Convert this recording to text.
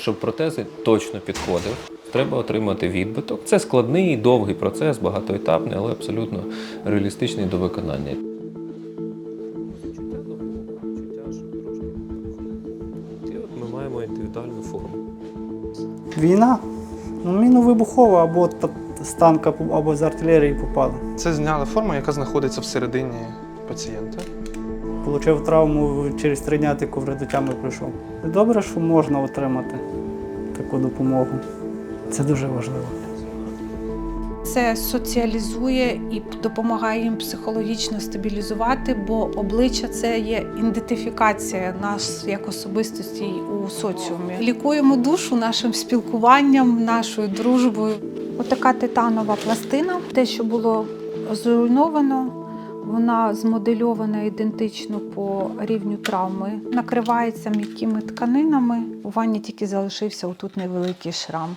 Щоб протези точно підходив, треба отримати відбиток. Це складний, довгий процес, багатоетапний, але абсолютно реалістичний до виконання. І от ми маємо індивідуальну форму. Війна. Ну, міновибухова або з танка, або з артилерії попали. Це зняла форма, яка знаходиться всередині пацієнта. Получив травму через три дня тільки вже до прийшов. Добре, що можна отримати таку допомогу. Це дуже важливо. Це соціалізує і допомагає їм психологічно стабілізувати, бо обличчя це є ідентифікація нас як особистості у соціумі. Лікуємо душу нашим спілкуванням, нашою дружбою. Отака титанова пластина, те, що було зруйновано. Вона змодельована ідентично по рівню травми, накривається м'якими тканинами. У ванні тільки залишився отут невеликий шрам.